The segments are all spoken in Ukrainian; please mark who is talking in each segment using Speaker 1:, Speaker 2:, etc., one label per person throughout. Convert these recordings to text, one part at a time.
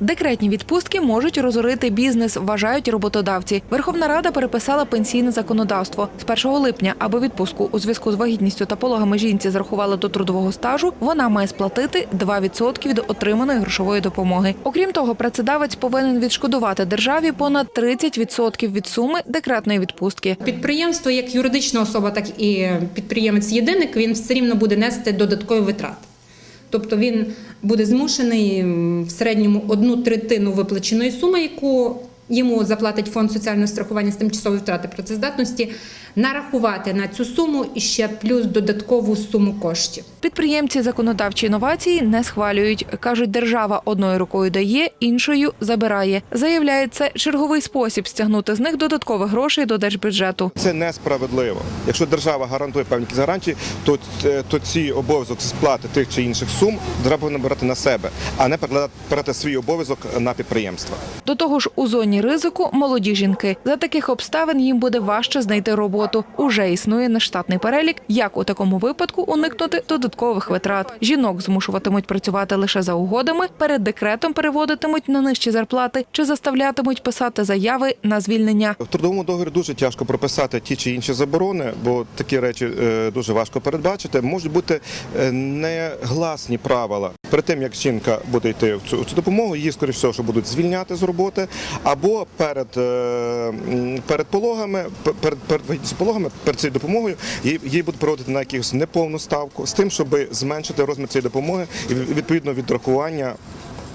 Speaker 1: Декретні відпустки можуть розорити бізнес, вважають роботодавці. Верховна Рада переписала пенсійне законодавство. З 1 липня, аби відпустку у зв'язку з вагітністю та пологами жінці зарахували до трудового стажу, вона має сплатити 2% від отриманої грошової допомоги. Окрім того, працедавець повинен відшкодувати державі понад 30% від суми декретної відпустки.
Speaker 2: Підприємство, як юридична особа, так і підприємець-єдиник, він все рівно буде нести додаткові витрати. Тобто він буде змушений в середньому одну третину виплаченої суми, яку йому заплатить фонд соціального страхування з тимчасової втрати працездатності, нарахувати на цю суму і ще плюс додаткову суму коштів.
Speaker 1: Підприємці законодавчі інновації не схвалюють. кажуть, держава одною рукою дає, іншою забирає. Заявляють, це черговий спосіб стягнути з них додаткових грошей до держбюджету.
Speaker 3: Це несправедливо. Якщо держава гарантує певні гарантії, то, е, то ці обов'язок сплати тих чи інших сум повинна брати на себе, а не перекладати передати свій обов'язок на підприємства.
Speaker 1: До того ж, у зоні ризику молоді жінки. За таких обставин їм буде важче знайти роботу. Уже існує нештатний перелік, як у такому випадку уникнути додаткових витрат. Жінок змушуватимуть працювати лише за угодами, перед декретом переводитимуть на нижчі зарплати чи заставлятимуть писати заяви на звільнення.
Speaker 3: В трудовому договорі дуже тяжко прописати ті чи інші заборони, бо такі речі е, дуже важко передбачити. Можуть бути е, негласні правила. Перед тим як жінка буде йти в цю, в цю допомогу, її скоріш всього, будуть звільняти з роботи, або перед, е, перед пологами, пе- перед, перед пологами, перед цією допомогою, їй, їй будуть проводити на якусь неповну ставку з тим, щоб зменшити розмір цієї допомоги і відповідно відрахування.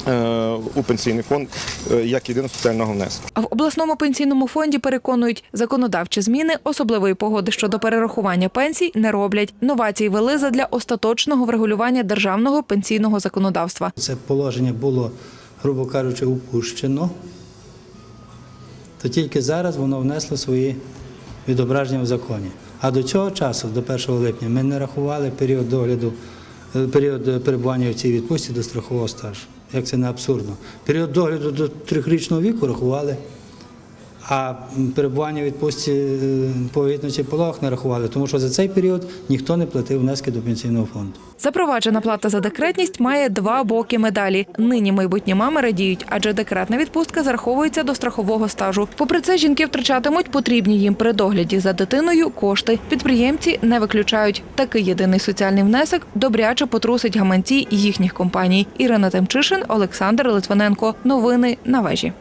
Speaker 3: Е, У пенсійний фонд е, як єдиного соціального внеску.
Speaker 1: А в обласному пенсійному фонді переконують, законодавчі зміни особливої погоди щодо перерахування пенсій не роблять. Новації вели задля остаточного врегулювання державного пенсійного законодавства.
Speaker 4: Це положення було, грубо кажучи, упущено, то тільки зараз воно внесло свої відображення в законі. А до цього часу, до 1 липня, ми не рахували період догляду, період перебування в цій відпустці до страхового стажу. Як це не абсурдно. Період догляду до трьохрічного віку рахували, а перебування в відпустці е, по вагітності пологах не рахували, тому що за цей період ніхто не платив внески до пенсійного фонду.
Speaker 1: Запроваджена плата за декретність має два боки медалі. Нині майбутні мами радіють, адже декретна відпустка зараховується до страхового стажу. Попри це, жінки втрачатимуть потрібні їм при догляді за дитиною кошти. Підприємці не виключають. Такий єдиний соціальний внесок добряче потрусить гаманці їхніх компаній. Ірина Темчишин, Олександр Литвиненко. Новини на вежі.